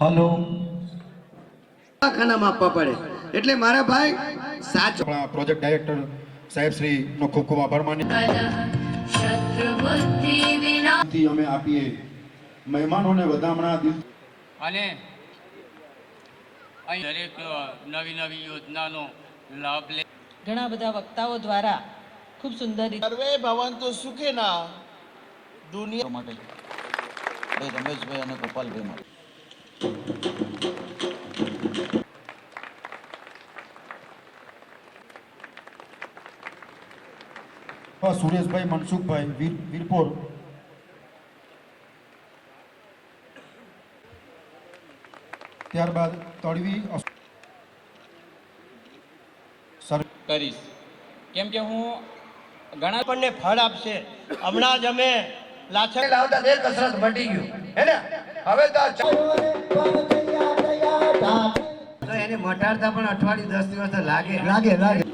Hello. ખાનામાં આપવા પડે. એટલે મારા ભાઈ સાચો. પ્રોજેક્ટ ડાયરેક્ટર સાહેબ શ્રી નો ખૂબ ખૂબ આભાર માની શત્રુબુદ્ધિ અમે આપીએ મહેમાનોને વધામણા દિલ અને અહીં દરેક નવી નવી યોજનાનો લાભ લે ઘણા બધા વક્તાઓ દ્વારા ખૂબ સુંદર રીતે સર્વે ભવંતુ સુખેના દુનિયા માટે રમેશભાઈ અને ગોપાલભાઈ માટે. સુરેશભાઈ મનસુખભાઈ વીર વીરપોર ત્યારબાદ તળવી કરીશ. કેમ કે હું ઘણા આપણને ફળ આપશે. હમણાં જ અમે લાછડ લાવતા તે કસરત મટી ગયું. હે ને? હવે તો તો એને મટાડતા પણ અઠવાડિયું દસ દિવસ તો લાગે. લાગે લાગે.